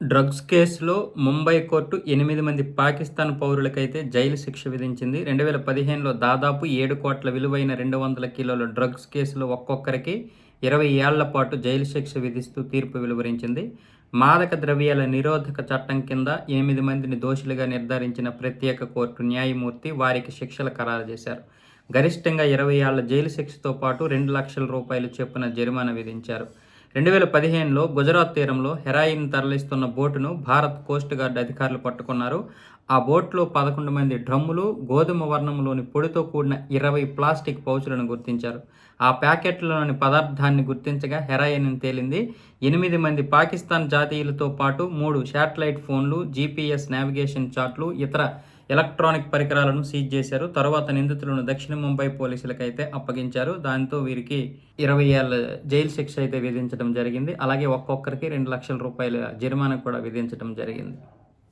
Drugs కేసులో Mumbai court ఎనిమిది మంది పాకిస్తాన్ పౌరులకైతే జైలు శిక్ష విధించింది. రెండు వేల పదిహేనులో దాదాపు ఏడు కోట్ల విలువైన రెండు వందల కిలోల డ్రగ్స్ కేసులో ఒక్కొక్కరికి ఇరవై ఏళ్ళ పాటు జైలు శిక్ష విధిస్తూ తీర్పు వెలువరించింది. మాదక ద్రవ్యాల నిరోధక చట్టం కింద ఎనిమిది మందిని దోషులుగా నిర్ధారించిన ప్రత్యేక కోర్టు న్యాయమూర్తి వారికి శిక్షలు ఖరారు చేశారు. గరిష్టంగా ఇరవై ఏళ్ళ జైలు శిక్షతో పాటు రెండు లక్షల రూపాయలు చొప్పున జరిమానా విధించారు. రెండు వేల పదిహేనులో గుజరాత్ తీరంలో హెరాయిన్ తరలిస్తున్న బోటును భారత్ కోస్ట్ గార్డ్ అధికారులు పట్టుకున్నారు. ఆ బోట్లో పదకొండు మంది డ్రమ్ములు గోధుమ వర్ణంలోని పొడితో కూడిన ఇరవై ప్లాస్టిక్ పౌచులను గుర్తించారు. ఆ ప్యాకెట్లలోని పదార్థాన్ని గుర్తించగా హెరాయిన్ తేలింది. ఎనిమిది మంది పాకిస్తాన్ జాతీయులతో పాటు మూడు శాటిలైట్ ఫోన్లు జీపీఎస్ నావిగేషన్ చార్ట్లు ఇతర ఎలక్ట్రానిక్ పరికరాలను సీజ్ చేశారు. తర్వాత నిందితులను దక్షిణ ముంబై పోలీసులకైతే అప్పగించారు. దాంతో వీరికి ఇరవై ఏళ్ళ జైలు శిక్ష అయితే విధించడం జరిగింది. అలాగే ఒక్కొక్కరికి రెండు లక్షల రూపాయల జరిమానా కూడా విధించడం జరిగింది.